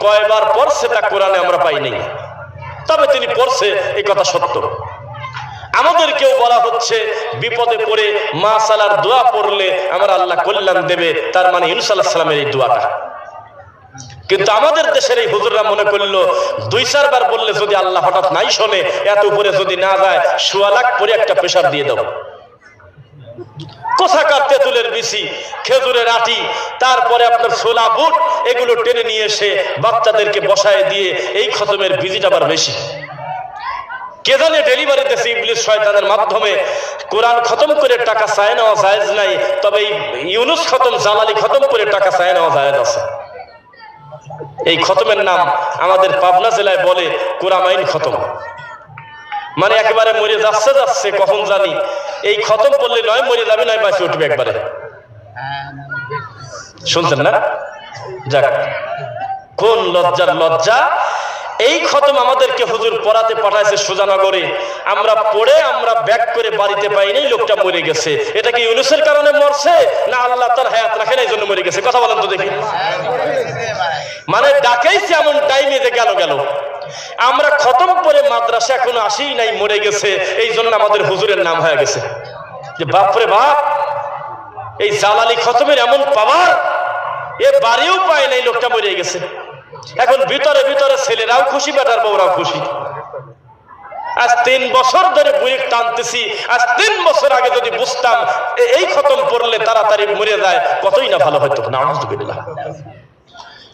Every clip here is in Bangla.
কয়বার পড়ছে তা কোরআনে আমরা পাই নাই। তবে তিনি পড়ছে এই কথা সত্য। আমাদেরকেও বলা হচ্ছে, বিপদে পড়ে মা সালার দোয়া পড়লে আমার আল্লাহ কল্যাণ দেবে, তার মানে ইউনুস আল্লাহ সালামের এই দোয়াটা। কিন্তু আমাদের দেশের এই হুজুররা মনে করল, দুই চারবার বললে যদি আল্লাহ হঠাৎ নাই শোনে, এত উপরে যদি না যায়, সোয়া লাখ পরে একটা প্রেশার দিয়ে কোথাকার তেঁতুলের বিসি খেজুরের আটি, তারপরে আপনার ছোলা বুট, এগুলো টেনে নিয়ে এসে বাচ্চাদেরকে বসায় দিয়ে এই খতমের ভিজিট আবার বেশি। কে জানে ডেলিভারি দিতেছে ইবলিস শয়তানের মাধ্যমে কোরআন খতম করে টাকা চায় নেওয়া জায়েজ নাই, তবে ইউনুস খতম, জালালি খতম করে টাকা চায় নেওয়া আছে। এই খতমের নাম আমাদের পাবনা জেলায় বলে কোরআমাইন খতম। মানে একেবারে মরে যাচ্ছে যাচ্ছে, কখন জানি। এই খতম পড়লে নয়, মরে যাবে নয়, বাঁচে উঠবে একবারে। শুনছেন না? যাক, কোন লজ্জার লজ্জা? এই খতম আমাদেরকে হুজুর পড়াতে পাঠাইছে সুজানগরে। আমরা পড়ে, আমরা ব্যাক করে বাড়িতে পাইনি, লোকটা মরে গেছে। এটা কি ইউনুসের কারণে মরছে? না আল্লাহ তার হায়াত রাখেন, এই জন্য মরে গেছে। কথা বলেন তো দেখি। মানে ডাকাইছে এমন টাইমে যে গেল গেল। আমরা খতম করে মাদ্রাসা এখনও আসি নাই, মরে গেছে। এই জন্য আমাদের হুজুরের নাম হয়ে গেছে। যে বাপরে বাপ, এই জালালি খতমের এমন পাওয়ার, এ বাড়িও পায় নাই, লোকটা মরে গেছে। এখন ভিতরে ভিতরে ছেলেরাও খুশি, বেটার বউরাও খুশি। আজ তিন বছর ধরে বুড়ি টানতেছি, আজ তিন বছর আগে যদি বুঝতাম এই খতম পড়লে তাড়াতাড়ি মরে যায়, কতই না ভালো হতো না আলহামদুলিল্লাহ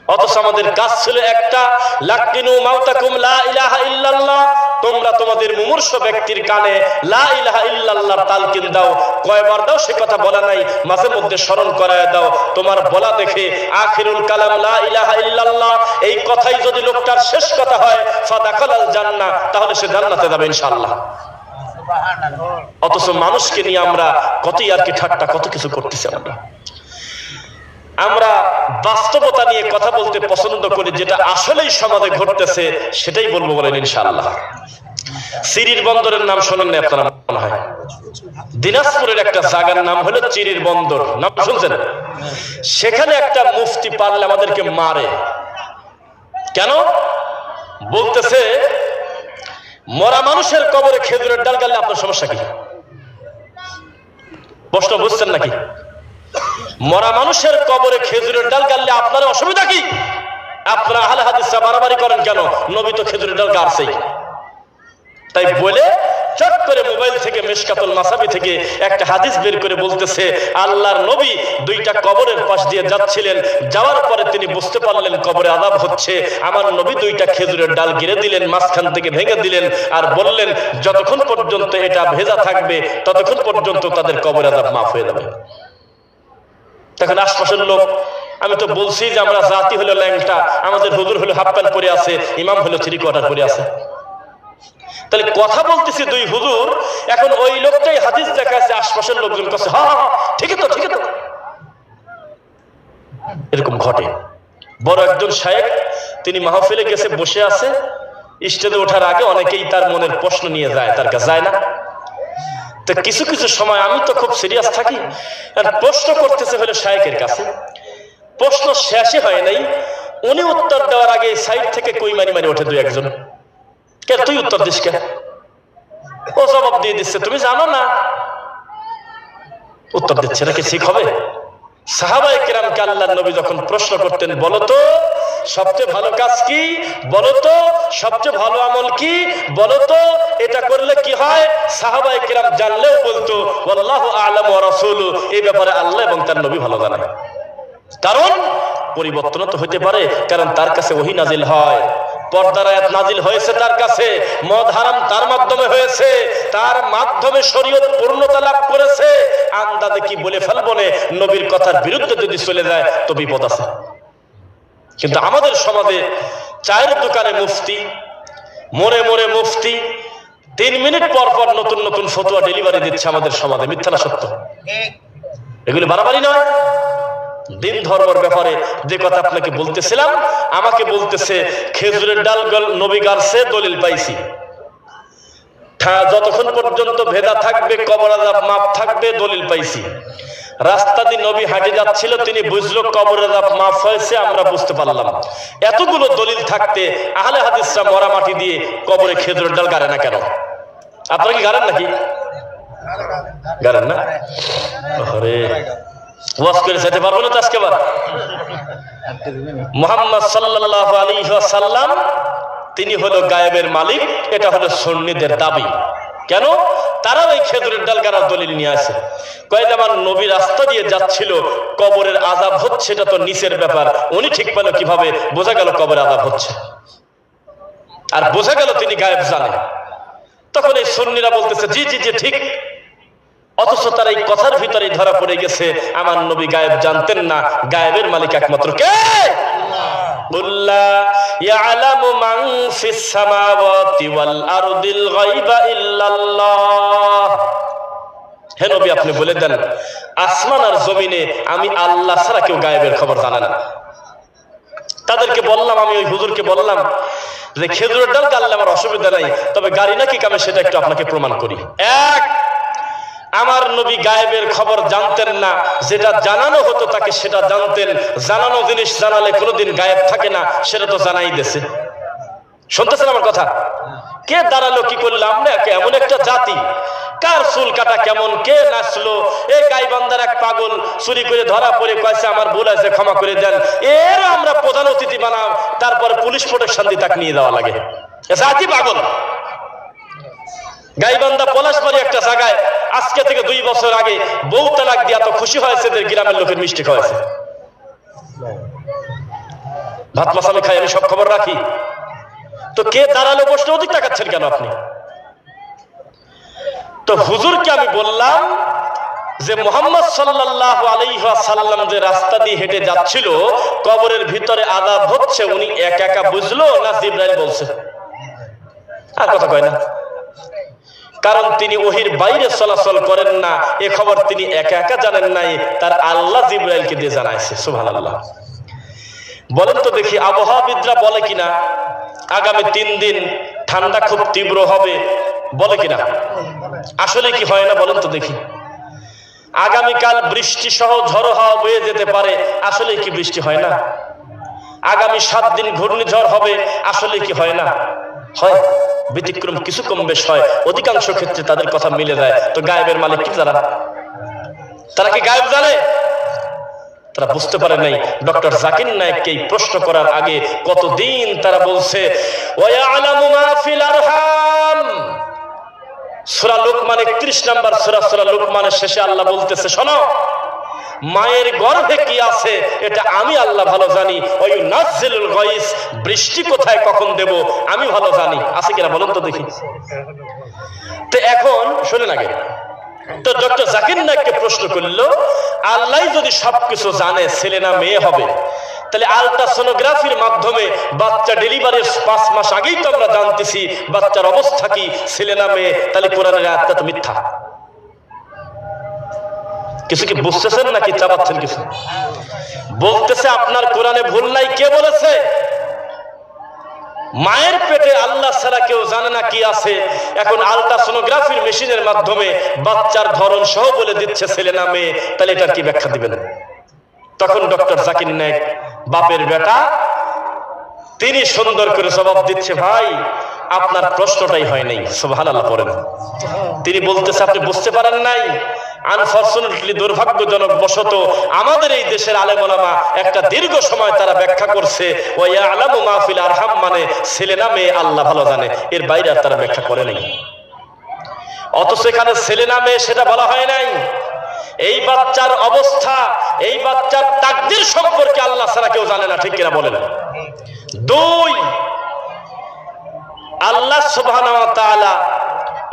অথচ আমাদের কাজ ছিল একটা, লাকিনু মাউতাকুম লা ইলাহা ইল্লাল্লাহ। তোমরা তোমাদের মুমূর্ষ ব্যক্তির কানে লা ইলাহা ইল্লাল্লাহর তালকিন দাও। কয়বার দাও, সে কথা বলা নাই। মাঝে মধ্যে স্মরণ করায় দাও। তোমার বলা দেখে আখিরুল কালাম লা ইলাহা ইল্লাল্লাহ। এই কথাই যদি লোকটার শেষ কথা হয়, ফাদাখালাল জান্নাহ, তাহলে সে জান্নাতে যাবে ইনশাআল্লাহ। অথচ মানুষকে নিয়ে আমরা কতই আর কি ঠাট্টা, কত কিছু করতেছি আমরা। আমরা বাস্তবতা নিয়ে কথা বলতে পছন্দ করি, যেটা আসলেই সমাজে ঘটতেছে, সেটাই বলব বলেন ইনশাআল্লাহ। সিরির বন্দরের নাম শোনেন না আপনারা, মনে হয়। দিনাজপুরের একটা জায়গার নাম হলো চিরির বন্দর, নাম শুনছেন? সেখানে একটা মুফতি পারলে আমাদেরকে মারে। কেন? বলতেছে, মরা মানুষের কবরে খেজুরের ডাল গেলে আপনার সমস্যা কি? প্রশ্ন বুঝছেন নাকি? মরা মানুষের কবরে খেজুরের ডাল গাললে আপনার অসুবিধা কি? আপনারা আহলে হাদিসরা বাড়াবাড়ি করেন কেন? নবী তো খেজুরের ডাল গাড়ছেই। তাই বলে চট করে মোবাইল থেকে মেশকাতুল মাসাবি থেকে একটা হাদিস বের করে বলতেছে, আল্লাহর নবী দুইটা কবরের পাশ দিয়ে যাচ্ছিলেন, যাওয়ার পরে তিনি বুঝতে পারলেন কবরে আদাব হচ্ছে। আমার নবী দুইটা খেজুরের ডাল গিরে দিলেন, মাঝখান থেকে ভেঙে দিলেন আর বললেন, যতক্ষণ পর্যন্ত এটা ভেজা থাকবে, ততক্ষণ পর্যন্ত তাদের কবর আদাব মাফ হয়ে যাবে। তখন আশপাশের লোক, আমি তো বলছি যে আমরা জাতি হলো ল্যাংটা, আমাদের হুজুর হলো হাফ প্যান্ট পরে আছে, ইমাম হলো থ্রি কোয়ার্টার পরে আছে। তাহলে কথা বলতেছি দুই হুজুর, এখন ওই লোকটাই হাদিস দেখাচ্ছে আশপাশের লোকজন কাছে হ্যাঁ হ্যাঁ ঠিক তো ঠিক তো। এরকম ঘটে। বড় একজন সাহেব তিনি মাহফিলে গেছে, বসে আছে, স্টেজে ওঠার আগে অনেকেই তার মনের প্রশ্ন নিয়ে যায়, তার কাছে যায় না। তো কিছু কিছু সময় আমি তো খুব সিরিয়াস থাকি। প্রশ্ন করতেছে হলো শায়েকের কাছে। প্রশ্ন শেষে হয় নাই, উনি উত্তর দেওয়ার আগে সাইড থেকে কই মারি মারি ওঠে দুই একজন। কে, তুই উত্তর দিস কে? ও জবাব দিয়ে দিচ্ছে, তুমি জানো না। উত্তর দিচ্ছে নাকি ঠিক হবে? সাহাবাই কিরামকে আল্লাহ নবী যখন প্রশ্ন করতেন, বলো তো সবচেয়ে ভালো কাজ কি? বলতো, সবচেয়ে ভালো আমল কি? বলতো, এটা করলে কি হয়? সাহাবাই কিরাম জানলেও বলতো আল্লাহ আলম রসুল এই ব্যাপারে আল্লাহ এবং তার নবী ভালো জানে। কারণ পরিবর্তন তো হইতে পারে, কারণ তার কাছে ওহি নাজিল হয়। পর্দার আয়াত নাজিল হয়েছে তার কাছে, মদ হারাম তার মাধ্যমে হয়েছে, তার মাধ্যমে শরীয়ত পূর্ণতা লাভ করেছে। আন্দাজে কি বলে ফেলব নে? নবীর কথার বিরুদ্ধে যদি চলে যায়, তো বিপদ আছে। কিন্তু আমাদের সমাজে চায়ের দোকানে মুফতি মোড়ে মোড়ে মুফতি, তিন মিনিট পর পর নতুন নতুন ফতোয়া ডেলিভারি দিচ্ছে আমাদের সমাজে। মিথ্যা না সত্য? এগুলি বাড়াবাড়ি নয়। দিন ধর্মের ব্যাপারে যে কথা আপনাকে বলতেছিলাম, আমাকে বলতেছে, খেজুরের ডাল নবী গারছে, দলিল পাইছি। যতক্ষণ পর্যন্ত ভেদা থাকবে কবর আজাব মাপ থাকবে, দলিল পাইছি। রাস্তা দিয়ে নবী হাঁটে যাচ্ছিল, তিনি বুঝলো কবর আজাব মাফ হয়েছে, আমরা বুঝতে পারলাম। এতগুলো দলিল থাকতে আহলে হাদিসরা মরা মাটি দিয়ে কবরে খেজুরের ডাল গাড়ে না কেন? আপনারা কি গাড়েন নাকি? গাড়েন না? আরে, ওয়াজ করে যেতে পারব না তো আজকে আবার? মোহাম্মদ সাল্লাল্লাহু আলাইহি সাল্লাম তিনি হলো গায়েবের মালিক, এটা হলো সুন্নিদের দাবি। কেন? তারা ওই খেজুরের ডাল গাড়ার দলিল নিয়ে আসে। কয়েক আমার নবী রাস্তা দিয়ে যাচ্ছিল, কবরের আজাব হচ্ছে, এটা তো নিচের ব্যাপার। উনি ঠিক পেল কীভাবে? বোঝা গেল কবরের আজাব হচ্ছে। আর বোঝা গেল তিনি গায়েব জানে তখন এই সুন্নিরা বলতেছে, জি জি জি, ঠিক। অথচ তার এই কথার ভিতরেই ধরা পড়ে গেছে, আমার নবী গায়েব জানতেন না, গায়েবের মালিক একমাত্র কে? আপনি বলে দেন, আসমান আর জমিনে আমি আল্লাহ ছাড়া কেউ গায়েবের খবর জানে না। তাদেরকে বললাম, আমি ওই হুজুরকে বললাম যে খেজুরের ডাল গাললে আমার অসুবিধা নাই, তবে গাড়ি নাকি কামে সেটা একটু আপনাকে প্রমাণ করি। এক আমার নবী গায়েবের খবর জানতেন না, যেটা জানানো হতো তাকে সেটা জানতেন। জানানো জিনিস জানালে কোনোদিন গায়েব থাকে না, সেটা তো জানাই দেছে শুনতেছেন আমার কথা? কে দাঁড়াল, কি করল? আমরা এমন একটা জাতি। কার চুল কাটা কেমন, কে নাচলো? এই গাইবান্দার এক পাগল চুরি করে ধরা পড়ে কয়েছে, আমার ভুল আছে ক্ষমা করে দেন। এর আমরা প্রধান অতিথি বানাও, তারপর পুলিশ প্রোটেকশন দিয়ে তাকে নিয়ে যাওয়া লাগে। জাতি পাগল। গাইবান্ধা পলাশবাড়ি একটা জায়গায় আজকে থেকে দুই বছর আগে বউ তালাক দিয়ে এত খুশি হয়েছে, এদের গ্রামের লোকের মিষ্টি খাওয়াইছে। ভাত মাসামি খাই, আমি সব খবর রাখি। তো কে দাঁড়াল বসলে অধিক টাকাচ্ছেন কেন আপনি? তো হুজুরকে আমি বললাম যে মোহাম্মদ সাল্লাহ আলাইসাল্লাম যে রাস্তা দিয়ে হেঁটে যাচ্ছিল, কবরের ভিতরে আদাব হচ্ছে, উনি একা একা বুঝলো না জিব্রাইল বলছে? আর কথা কয় না। কারণ তিনি ওহির বাইরে চলাচল করেন না। এ খবর তিনি একা একা জানেন নাই। তার আল্লাহ জিব্রাইলকে দিয়ে জানাইছে সুভান আল্লাহ বলেন তো দেখি, আবহাওয়াবিদরা বলে কিনা, আগামী তিন দিন ঠান্ডা খুব তীব্র হবে, বলে কিনা? আসলে কি হয় না, বলেন তো দেখি। আগামীকাল বৃষ্টি সহ ঝড়ো হাওয়া বয়ে যেতে পারে, আসলে কি বৃষ্টি হয় না? আগামী সাত দিন ঘূর্ণিঝড় হবে, আসলে কি হয় না? হয়। ব্যতিক্রম কিছু কম বেশ হয়। অধিকাংশ ক্ষেত্রে তাদের কথা মিলে যায়। তো গায়েবের মালিক কি তারা? তারা কি গায়েব জানে? তারা বুঝতে পারে নাই। ডক্টর জাকির নায়েককে এই প্রশ্ন করার আগে কতদিন তারা বলছে সূরা লোকমান 31 নাম্বার সূরা সূরা লোকমানের শেষে আল্লাহ বলতেছে, শোনো মায়ের গর্ভে কি আছে, এটা আমি আল্লাহ ভালো জানি। ওই নাজিলুল গাইস বৃষ্টি কোথায়, কখন দেব, আমি ভালো জানি। আছে কিনা বলুন তো দেখি। তো এখন, শুনেন আগে। তো ডক্টর জাকির নাইককে প্রশ্ন করল, আল্লাহ যদি সবকিছু জানে, ছেলে না মেয়ে হবে, তাহলে আলট্রাসোনোগ্রাফির মাধ্যমে বাচ্চা ডেলিভারির পাঁচ মাস আগেই তো আমরা জানতেছি, বাচ্চার অবস্থা কি, ছেলে না মেয়ে, তাহলে কোরআনের আয়াতটা তো মিথ্যা। কিছু কি বুঝতেছেন নাকি চাপাচ্ছেন কিছু? বলতেছে, আপনার কোরআনে ভুল নাই, কে বলেছে? মায়ের পেটে আল্লাহ ছাড়া কেউ জানে না কি আছে। এখন আলট্রাসোনোগ্রাফির মেশিনের মাধ্যমে বাচ্চার ধরন সহ বলে দিচ্ছে ছেলে না মেয়ে, তাহলে এটার কি ব্যাখ্যা দিবেন? তখন ডক্টর জাকির নায়ক, বাপের বেটা, তিনি সুন্দর করে জবাব দিচ্ছে, ভাই, আপনার প্রশ্নটাই হয় নাই, সুবহানাল্লাহ পড়েন তিনি বলতেছে, আপনি বুঝতে পারেন নাই আনফরচুনেটলি দুর্ভাগ্যজনক বশত আমাদের এই দেশের আলেমলামা একটা দীর্ঘ সময় তারা ব্যাখ্যা করছে ওয়া আলামু মাহফিল আরহাম মানে ছেলে না আল্লাহ ভালো জানে, এর বাইরে তারা ব্যাখ্যা করে নাই। অথচ এখানে ছেলে না মেয়ে সেটা বলা হয় নাই। এই বাচ্চার অবস্থা, এই বাচ্চার তাকদির সম্পর্কে আল্লাহ ছাড়া কেউ জানে না, ঠিক কিনা বলেন? দুই, আল্লাহ সুবহানাহু ওয়া তাআলা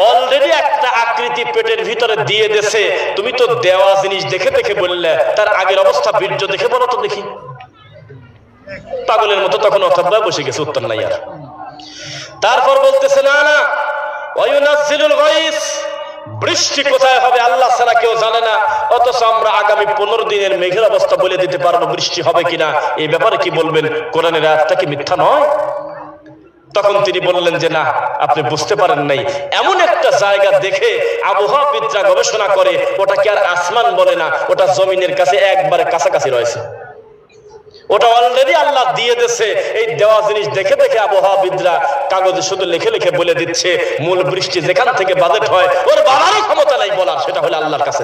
অলরেডি একটা আকৃতি পেটের ভিতরে দিয়ে দেছে তুমি তো দেওয়া জিনিস দেখে দেখে বললে, তার আগের অবস্থা বীর্য দেখে বলো তো দেখি। পাগলের মতো তখন অর্থাৎ বসে গেছে, উত্তর নাই আর। তারপর বলতেছে, না না বৃষ্টি কোথায় হবে আল্লাহ ছাড়া কেউ জানে না। অথচ আমরা আগামী পনেরো দিনের মেঘের অবস্থা বলে দিতে পারব, বৃষ্টি হবে কিনা। এই ব্যাপারে কি বলবেন? কোরআনের আয়াতটা কি মিথ্যা নয়? তখন তিনি বললেন যে, না, আপনি বুঝতে পারেন নাই। এমন একটা জায়গা দেখে আবহাওয়াবিদরা গবেষণা করে ওটা কি আর আসমান বলে না, ওটা জমিনের কাছে একবারে কাছাকাছি রয়েছে। ওটা অলরেডি আল্লাহ দিয়ে দিচ্ছে এই দেওয়া জিনিস দেখে দেখে আবহাওয়াবিদরা কাগজে শুধু লিখে লিখে বলে দিচ্ছে, মূল বৃষ্টি যেখান থেকে বাজেট হয়, ওর বাবারও ক্ষমতা নাই বলার, সেটা হলো আল্লাহর কাছে।